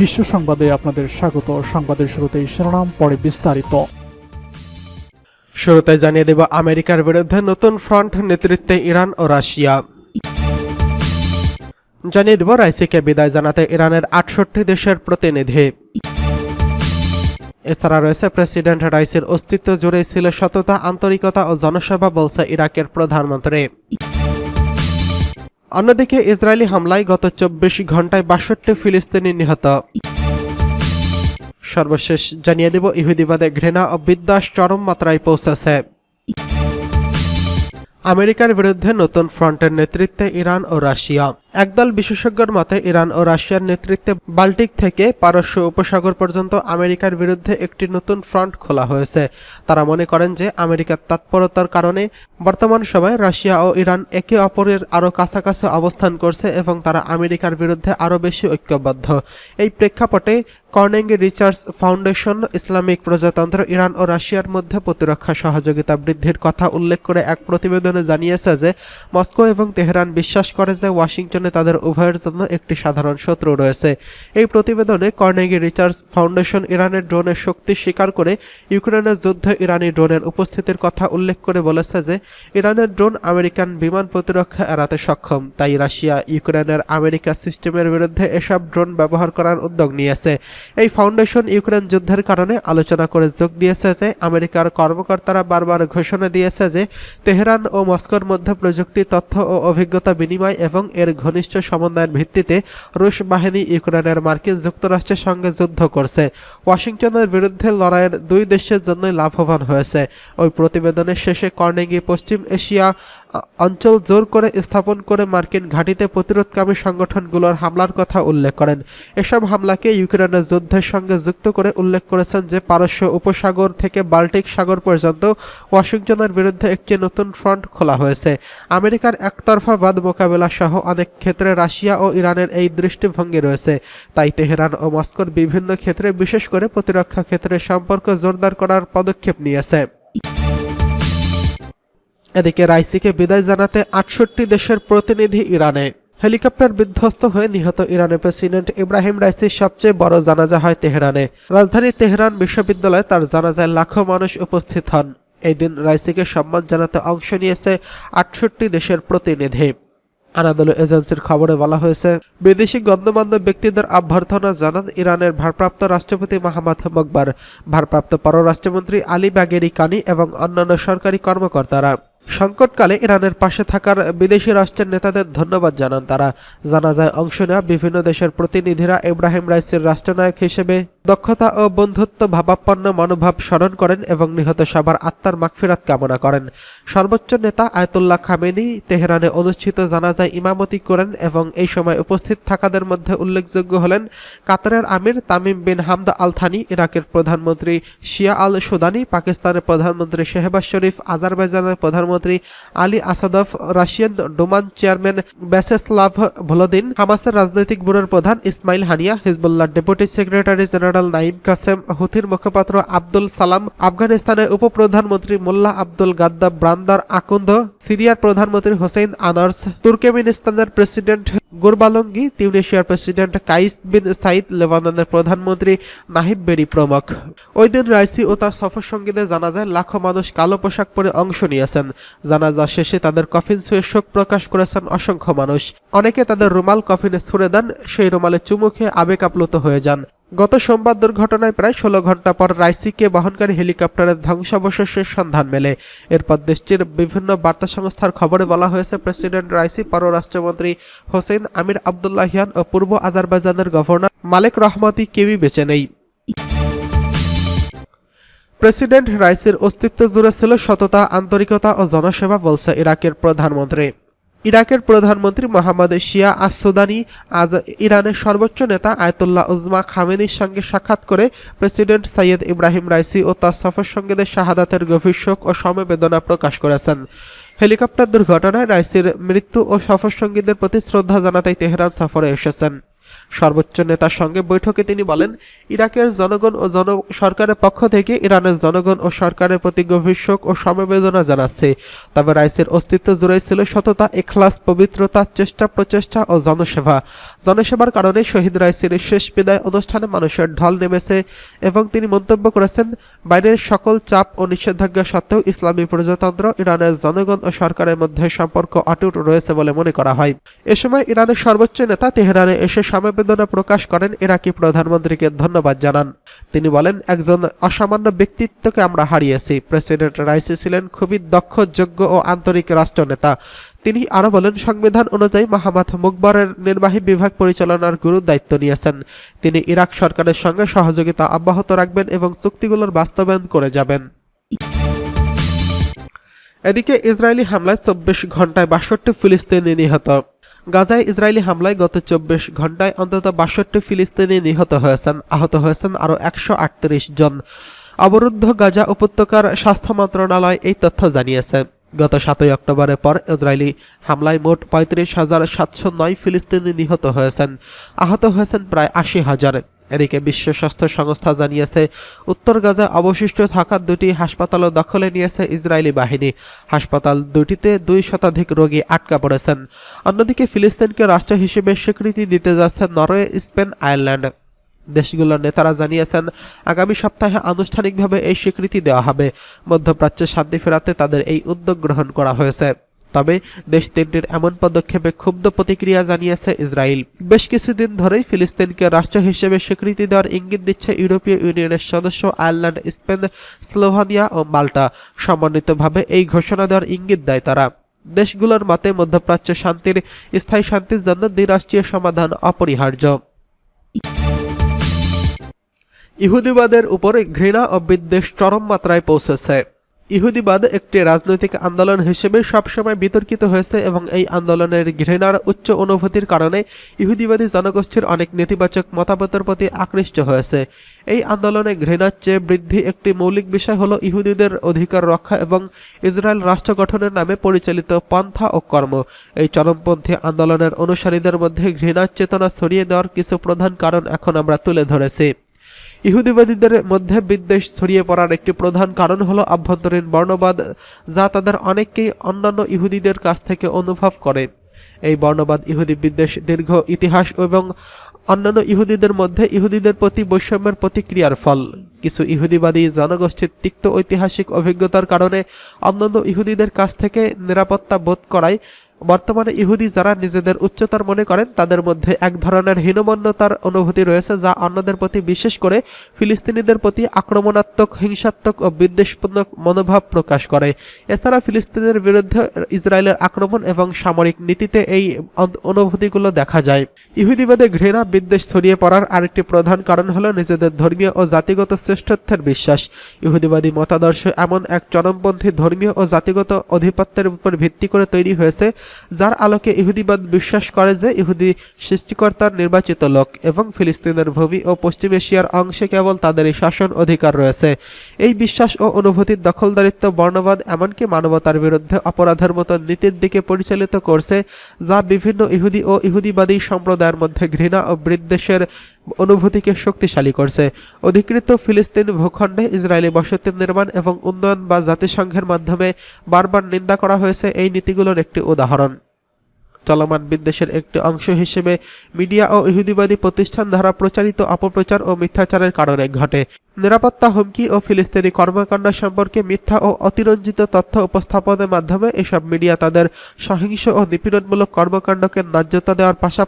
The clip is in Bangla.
বিশ্ব সংবাদে আপনাদের স্বাগত। সংবাদের শুরুতেই শিরোনাম, পরে বিস্তারিত। শুরুতে জানিয়ে দেব, আমেরিকার বিরুদ্ধে নতুন ফ্রন্ট নেতৃত্বে ইরান ও রাশিয়া। জানিয়ে দেব, রাইসিকে বিদায় জানাতে ইরানের আটষট্টি দেশের প্রতিনিধি। এছাড়া রয়েছে, প্রেসিডেন্ট রাইসির অস্তিত্ব জুড়ে ছিল সততা, আন্তরিকতা ও জনসেবা বলছে ইরাকের প্রধানমন্ত্রী। অন্যদিকে ইসরায়েলি হামলায় গত চব্বিশ ঘন্টায় বাষট্টি ফিলিস্তিনি নিহত। সর্বশেষ জানিয়ে দেব ইহুদিবাদে ঘৃণা ও বিদ্যাস চরম মাত্রায় পৌঁছেছে। আমেরিকার বিরুদ্ধে নতুন ফ্রন্টের নেতৃত্বে ইরান ও রাশিয়া। একদল বিশেষজ্ঞর মতে, ইরান ও রাশিয়ার নেতৃত্বে বাল্টিক থেকে পারস্য উপসাগর পর্যন্ত আমেরিকার বিরুদ্ধে একটি নতুন ফ্রন্ট খোলা হয়েছে। তারা মনে করেন যে, আমেরিকার তৎপরতার কারণে বর্তমান সময়ে রাশিয়া ও ইরান একে অপরের আরও কাছাকাছি অবস্থান করছে এবং তারা আমেরিকার বিরুদ্ধে আরও বেশি ঐক্যবদ্ধ। এই প্রেক্ষাপটে কর্নেঙ্গি রিচার্ডস ফাউন্ডেশন, ইসলামিক প্রজাতন্ত্র, ইরান ও রাশিয়ার মধ্যে প্রতিরক্ষা সহযোগিতা বৃদ্ধির কথা উল্লেখ করে এক প্রতিবেদনে জানিয়েছে যে, মস্কো এবং তেহরান বিশ্বাস করে যে ওয়াশিংটনে তাদের উভয়ের জন্য একটি সাধারণ শত্রু রয়েছে। এই প্রতিবেদনে কর্নেগি রিচার্ডস ফাউন্ডেশন ইরানের ড্রোনের শক্তি স্বীকার করে ইউক্রেনের যুদ্ধে ইরানি ড্রোনের উপস্থিতির কথা উল্লেখ করে বলেছে যে, ইরানের ড্রোন আমেরিকান বিমান প্রতিরক্ষা এড়াতে সক্ষম। তাই রাশিয়া ইউক্রেনের আমেরিকা সিস্টেমের বিরুদ্ধে এসব ড্রোন ব্যবহার করার উদ্যোগ নিয়েছে। এই ফাউন্ডেশন ইউক্রেন যুদ্ধের কারণে আলোচনা করে যোগ দিয়েছে যে আমেরিকার কর্মকর্তারা বারবার ঘোষণা দিয়েছে যে তেহরান ও মস্কোর মধ্যে প্রযুক্তি, তথ্য ও অভিজ্ঞতা বিনিময় এবং এর ঘনিষ্ঠ সমন্বয়ের ভিত্তিতে রুশ বাহিনী ইউক্রেনের মার্কিন যুক্তরাষ্ট্রের সঙ্গে যুদ্ধ করছে। ওয়াশিংটনের বিরুদ্ধে লড়াইয়ের দুই দেশের জন্যই লাভবান হয়েছে। ওই প্রতিবেদনের শেষে কর্নেগি পশ্চিম এশিয়া অঞ্চল জোর করে স্থাপন করে মার্কিন ঘাঁটিতে প্রতিরোধকামী সংগঠনগুলোর হামলার কথা উল্লেখ করেন। এসব হামলাকে ইউক্রেনের যুদ্ধের সঙ্গে যুক্ত করে উল্লেখ করেছেন যে, পারস্য উপসাগর থেকে বাল্টিক সাগর পর্যন্ত ওয়াশিংটনের বিরুদ্ধে একটি নতুন ফ্রন্ট খোলা হয়েছে। আমেরিকার একতরফা বাদ মোকাবেলা সহ অনেক ক্ষেত্রে রাশিয়া ও ইরানের এই দৃষ্টিভঙ্গি রয়েছে। তাই তেহরান ও মস্কোর বিভিন্ন ক্ষেত্রে বিশেষ করে প্রতিরক্ষা ক্ষেত্রে সম্পর্ক জোরদার করার পদক্ষেপ নিয়েছে। এদিকে রাইসিকে বিদায় জানাতে আটষট্টি দেশের প্রতিনিধি ইরানে। হেলিকপ্টার বিধ্বস্ত হয়ে নিহত ইরানের প্রেসিডেন্ট ইব্রাহিম রাইসির সবচেয়ে বড় জানাজা হয় তেহরানে। রাজধানী তেহরান বিশ্ববিদ্যালয়ে তার জানাজায় লাখো মানুষ উপস্থিত হন। এই দিন রাইসিকে সম্মান জানাতে অংশ নিয়েছে আটষট্টি দেশের প্রতিনিধি। আনাদোলু এজেন্সির খবরে বলা হয়েছে, বিদেশি গণ্যমান্য ব্যক্তিদের অভ্যর্থনা জানান ইরানের ভারপ্রাপ্ত রাষ্ট্রপতি মাহমদ মকবার। ভারপ্রাপ্ত পররাষ্ট্রমন্ত্রী আলী বাগেরি কানি এবং অন্যান্য সরকারি কর্মকর্তারা। সংকটকালে ইরানের পাশে থাকার বিদেশি রাষ্ট্রের নেতাদের ধন্যবাদ জানান তারা। জানা যায় অংশ নেওয়া বিভিন্ন দেশের প্রতিনিধিরা ইব্রাহিম রাইসির রাষ্ট্রনায়ক হিসেবে দক্ষতা ও বন্ধুত্ব ভাবাপন্ন মনোভাব স্মরণ করেন এবং নিহত সবার আত্মার মাগফিরাত কামনা করেন। সর্বোচ্চ নেতা আয়তুল্লাহ খামেনি তেহরানে অনুষ্ঠিত জানাজায় ইমামতি করেন এবং এই সময় উপস্থিত থাকাদের মধ্যে উল্লেখযোগ্য হলেন কাতারের আমির তামিম বিন হামদা আল থানি ইরাকের প্রধানমন্ত্রী শিয়া আল সুদানি পাকিস্তানের প্রধানমন্ত্রী শেহবাজ শরীফ, আজারবাইজানের প্রধানমন্ত্রী Ali Asadov, Russian Duma chairman Vyacheslav Volodin, হামাসের রাজনৈতিক ব্যুরোর প্রধান Ismail Haniyeh, Hezbollah deputy secretary general Naim Qassem, হুথির মুখপাত্র আব্দুল সালাম, আফগানিস্তানের উপপ্রধানমন্ত্রী মোল্লা আব্দুল গাদ্দাব ব্রান্দার আকুন্দ, সিরিয়ার প্রধানমন্ত্রী হোসেইন আনার্স, তুর্কমেনিস্তানের প্রেসিডেন্ট গুরবালঙ্গি, তিউনেশিয়ার প্রেসিডেন্ট কাইস বিন সাইদ, লেবাননের প্রধানমন্ত্রী নাহিব বেরি প্রমুখ। ওই দিন রাইসি ও তার সফর সঙ্গীদের জানা যায় লাখো মানুষ কালো পোশাক পরে অংশ নিয়েছেন। জানাজা শেষে তাদের কফিন ছুঁয়ে শোক প্রকাশ করেছেন অসংখ্য মানুষ। অনেকে তাদের রুমাল কফিনে ছুড়ে দেন, সেই রুমালে চুমু খেয়ে আবেগ আপ্লুত হয়ে যান। গত সোমবার দুর্ঘটনায় প্রায় ষোলো ঘণ্টা পর রাইসিকে বহনকারী হেলিকপ্টারের ধ্বংসাবশেষের সন্ধান মেলে। এরপর দেশটির বিভিন্ন বার্তা সংস্থার খবরে বলা হয়েছে, প্রেসিডেন্ট রাইসি, পররাষ্ট্রমন্ত্রী হোসেন আমির আবদুল্লাহিয়ান ও পূর্ব আজারবাইজানের গভর্নর মালেক রহমতি কেউই বেঁচে নেই। প্রেসিডেন্ট রাইসির অস্তিত্ব জুড়ে ছিল সততা, আন্তরিকতা ও জনসেবা, বলছে ইরাকের প্রধানমন্ত্রী। ইরাকের প্রধানমন্ত্রী মোহাম্মদ শিয়া আসুদানি সুদানি আজ ইরানের সর্বোচ্চ নেতা আয়তুল্লাহ উজমা খামেনির সঙ্গে সাক্ষাৎ করে প্রেসিডেন্ট সৈয়দ ইব্রাহিম রাইসি ও তার সফর সঙ্গীদের শাহাদাতের গভীর শোক ও সমবেদনা প্রকাশ করেছেন। হেলিকপ্টার দুর্ঘটনায় রাইসির মৃত্যু ও সফর সঙ্গীদের প্রতি শ্রদ্ধা জানাতে তেহরান সফরে এসেছেন। সর্বোচ্চ নেতার সঙ্গে বৈঠকে তিনি বলেন, ইরাকের জনগণ ও জন, সরকারের পক্ষ থেকে ইরানের জনগণ ও সরকারের প্রতি গভীর শোক ও সমবেদনা জানাচ্ছে। তবে রাইসের অস্তিত্ব জুড়ে ছিল সততা, এখলাস, পবিত্রতা, চেষ্টা প্রচেষ্টা ও জনসেবা। জনসেবার কারণে শহীদ রাইসের শেষ বিদায় অনুষ্ঠানে মানুষের ঢল নেমেছে এবং তিনি মন্তব্য করেছেন, বাইরের সকল চাপ ও নিষেধাজ্ঞা সত্ত্বেও ইসলামী প্রজাতন্ত্র ইরানের জনগণ ও সরকারের মধ্যে সম্পর্ক অটুট রয়েছে বলে মনে করা হয়। এ সময় ইরানের সর্বোচ্চ নেতা তেহরানে এসে সমবেদনা প্রকাশ করেন ইরাকি প্রধানমন্ত্রীকে ধন্যবাদ জানান। তিনি বলেন, একজন অসামান্য ব্যক্তিত্বকে আমরা হারিয়েছি। প্রেসিডেন্ট রাইসি ছিলেন খুবই দক্ষ, যোগ্য ও আন্তরিক রাষ্ট্রনেতা। তিনি আরও বলেন, সংবিধান অনুযায়ী মাহমাদ মুকবরের নির্বাহী বিভাগ পরিচালনার গুরু দায়িত্ব নিয়েছেন। তিনি ইরাক সরকারের সঙ্গে সহযোগিতা অব্যাহত রাখবেন এবং চুক্তিগুলোর বাস্তবায়ন করে যাবেন। এদিকে ইসরায়েলি হামলায় চব্বিশ ঘন্টায় বাষট্টি ফিলিস্তিনি নিহত। গাজায় ইসরায়েলি হামলায় গত চব্বিশ ঘন্টায় অন্তত বাষট্টি ফিলিস্তিনি নিহত হয়েছেন, আহত হয়েছেন আরও একশো আটত্রিশ জন। অবরুদ্ধ গাজা উপত্যকার স্বাস্থ্য মন্ত্রণালয় এই তথ্য জানিয়েছে। গত সাতই অক্টোবরের পর ইসরায়েলি হামলায় মোট পঁয়ত্রিশ হাজার সাতশো নয় ফিলিস্তিনি নিহত হয়েছেন, আহত হয়েছেন প্রায় আশি হাজার। এদিকে বিশ্ব স্বাস্থ্য সংস্থা জানিয়েছে, উত্তর গাজায় অবশিষ্ট থাকা দুটি হাসপাতালও দখলে নিয়েছে ইসরায়েলি বাহিনী। হাসপাতাল দুটিতে দুই শতাধিক রোগী আটকা পড়েছেন। অন্যদিকে ফিলিস্তিনকে রাষ্ট্র হিসেবে স্বীকৃতি দিতে যাচ্ছে নরওয়ে, স্পেন, আয়ারল্যান্ড। দেশগুলোর নেতারা জানিয়েছেন, আগামী সপ্তাহে আনুষ্ঠানিকভাবে এই স্বীকৃতি দেওয়া হবে। মধ্যপ্রাচ্যে শান্তি ফেরাতে তাদের এই উদ্যোগ গ্রহণ করা হয়েছে। তবে দেশ তিনটির এমন পদক্ষেপে ক্ষুব্ধ প্রতিক্রিয়া জানিয়েছে ইসরায়েল। বেশ কিছুদিন ধরেই ফিলিস্তিনকে রাষ্ট্র হিসেবে স্বীকৃতি দেওয়ার ইঙ্গিত দিচ্ছে ইউরোপীয় ইউনিয়নের সদস্য আয়ারল্যান্ড, স্পেন, স্লোভানিয়া ও মাল্টা। সমন্বিতভাবে এই ঘোষণা দেওয়ার ইঙ্গিত দেয় তারা। দেশগুলোর মতে মধ্যপ্রাচ্য শান্তির স্থায়ী শান্তির জন্য দ্বিরাষ্ট্রীয় সমাধান অপরিহার্য। ইহুদিবাদের উপরে ঘৃণা ও বিদ্বেষ চরম মাত্রায় পৌঁছেছে। ইহুদিবাদ একটি রাজনৈতিক আন্দোলন হিসেবে সবসময় বিতর্কিত হয়েছে এবং এই আন্দোলনের ঘৃণার উচ্চ অনুভূতির কারণে ইহুদিবাদী জনগোষ্ঠীর অনেক নেতিবাচক মতামতের প্রতি আকৃষ্ট হয়েছে। এই আন্দোলনে ঘৃণার চেয়ে বৃদ্ধি একটি মৌলিক বিষয় হলো ইহুদিদের অধিকার রক্ষা এবং ইসরায়েল রাষ্ট্র গঠনের নামে পরিচালিত পন্থা ও কর্ম। এই চরমপন্থী আন্দোলনের অনুসারীদের মধ্যে ঘৃণার চেতনা ছড়িয়ে দেওয়ার কিছু প্রধান কারণ এখন আমরা তুলে ধরেছি। ইহুদিবাদীদের মধ্যে বিদ্বেষ ছড়িয়ে পড়ার একটি প্রধান কারণ হলো আভ্যন্তরীণ বর্ণবাদ, যা তাদের অনেককেই অন্যান্য ইহুদিদের কাছ থেকে অনুভব করে। এই বর্ণবাদ ইহুদি বিদ্বেষ, দীর্ঘ ইতিহাস এবং অন্যান্য ইহুদিদের মধ্যে ইহুদিদের প্রতি বৈষম্যের প্রতিক্রিয়ার ফল। কিছু ইহুদিবাদী জনগোষ্ঠীর তিক্ত ঐতিহাসিক অভিজ্ঞতার কারণে অন্যান্য ইহুদিদের কাছ থেকে নিরাপত্তা বোধ করায় বর্তমানে ইহুদি যারা নিজেদের উচ্চতর মনে করেন, তাদের মধ্যে এক ধরনের হীনমন্যতার অনুভূতি রয়েছে, যা অন্যদের প্রতি বিশেষ করে ফিলিস্তিনিদের প্রতি আক্রমণাত্মক, হিংসাত্মক ও বিদ্বেষপূর্ণ মনোভাব প্রকাশ করে। এছাড়া ফিলিস্তিনের বিরুদ্ধে ইসরায়েলের আক্রমণ এবং সামরিক নীতিতে এই অনুভূতিগুলো দেখা যায়। ইহুদিবাদে ঘৃণা, বিদ্বেষ ছড়িয়ে পড়ার আরেকটি প্রধান কারণ হলো নিজেদের ধর্মীয় ও জাতিগত শ্রেষ্ঠত্বের বিশ্বাস। ইহুদিবাদী মতাদর্শ এমন এক চরমপন্থী ধর্মীয় ও জাতিগত আধিপত্যের উপর ভিত্তি করে তৈরি হয়েছে যার আলোকে ইহুদিবাদ বিশ্বাস করে যে ইহুদি সৃষ্টিকর্তার নির্বাচিত লোক এবং ফিলিস্তিনের ভূমি ও পশ্চিম এশিয়ার অংশে কেবল তাদেরই শাসন অধিকার রয়েছে। এই বিশ্বাস ও অনুভূতির দখলদারিত্ব বর্ণবাদ এমনকি মানবতার বিরুদ্ধে অপরাধের মতো নীতির দিকে পরিচালিত করছে, যা বিভিন্ন ইহুদি ও ইহুদিবাদী সম্প্রদায়ের মধ্যে ঘৃণা ও বিদ্বেষের অনুভূতিকে শক্তিশালী করছে। অধিকৃত ফিলিস্তিন ভূখণ্ডে ইসরায়েলি বসতি নির্মাণ এবং উন্নয়ন বা জাতিসংঘের মাধ্যমে বারবার নিন্দা করা হয়েছে এই নীতিগুলোর একটি উদাহরণ। চলমান বিদ্বেষের একটি অংশ হিসেবে মিডিয়া ও ইহুদিবাদী প্রতিষ্ঠান দ্বারা প্রচারিত অপপ্রচার ও মিথ্যাচারের কারণে ঘটে। নিরাপত্তা হুমকি ও ফিলিস্তিনি কর্মকাণ্ড সম্পর্কে মিথ্যা ও অতিরঞ্জিত তথ্য উপস্থাপনের মাধ্যমে এসব মিডিয়া তাদের সহিংস ও নিপীড়নমূলক কর্মকাণ্ডকে ন্যায্যতা দেওয়ার পাশাপাশি